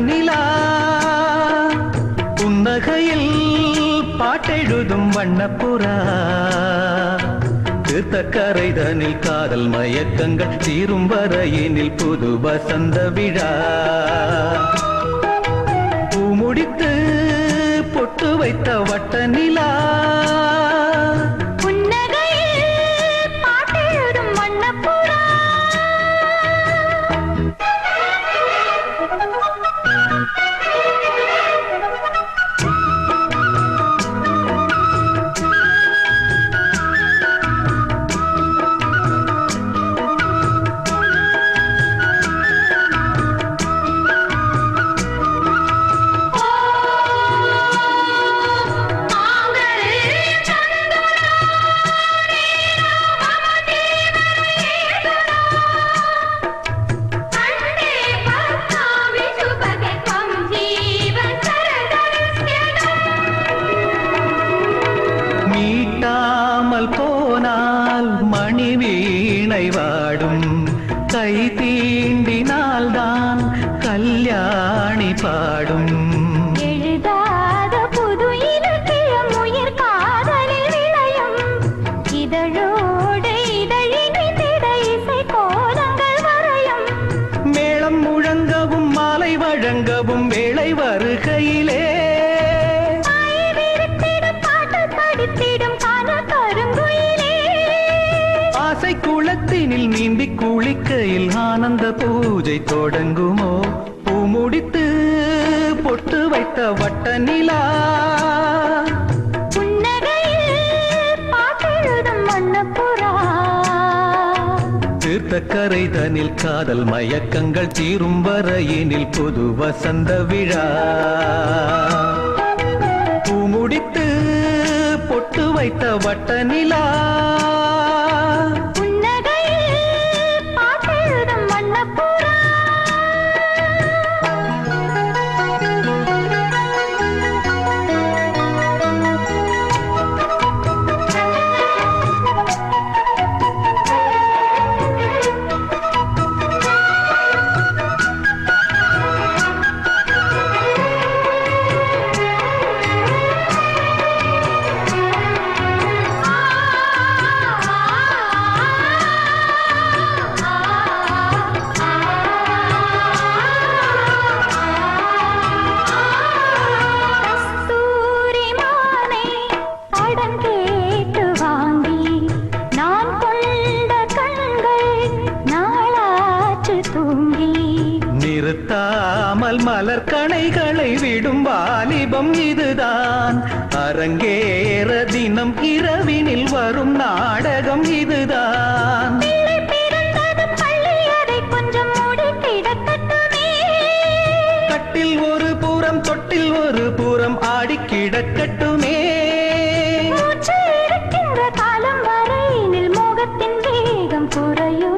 நிலா புன்னகையில் பாட்டெழுதும் வண்ணப்புறா. தீர்த்தக்கரைதனில் காதல் மயக்கங்கள் தீரும் வரையினில் புது வசந்த விழா. பூ முடித்து பொட்டு வைத்த வட்ட வீணை வாடும் கை தீண்டினால்தான் கல்யாணி பாடும். எழுதாத புது இலக்கியம் உயிர் காதலில் விளையும். இதழோடு இதழினித்திட இசை கோலங்கள் வரையும். மேளம் முழங்கவும் மாலை வழங்கவும் வேளை வருகையிலே ஆனந்த பூஜை தொடங்குமோ? பூ முடித்து பொட்டு வைத்த வட்ட நிலா தீர்த்தக்கரை தனில் காதல் மயக்கங்கள் தீரும் வரையினில் புது வசந்த விழா. பூ முடித்து பொட்டு வைத்த வட்ட நிலா நிறுத்தாமல் மலர் கணைகளை விடும் வாலிபம் இதுதான். அரங்கேற தினம் இரவினில் வரும் நாடகம் இதுதான். கட்டில் ஒரு புறம் தொட்டில் ஒரு புறம் ஆடி கிடக்கட்டுமே. காலம் வரையினில் மோகத்தின் வேகம் குறையுமோ.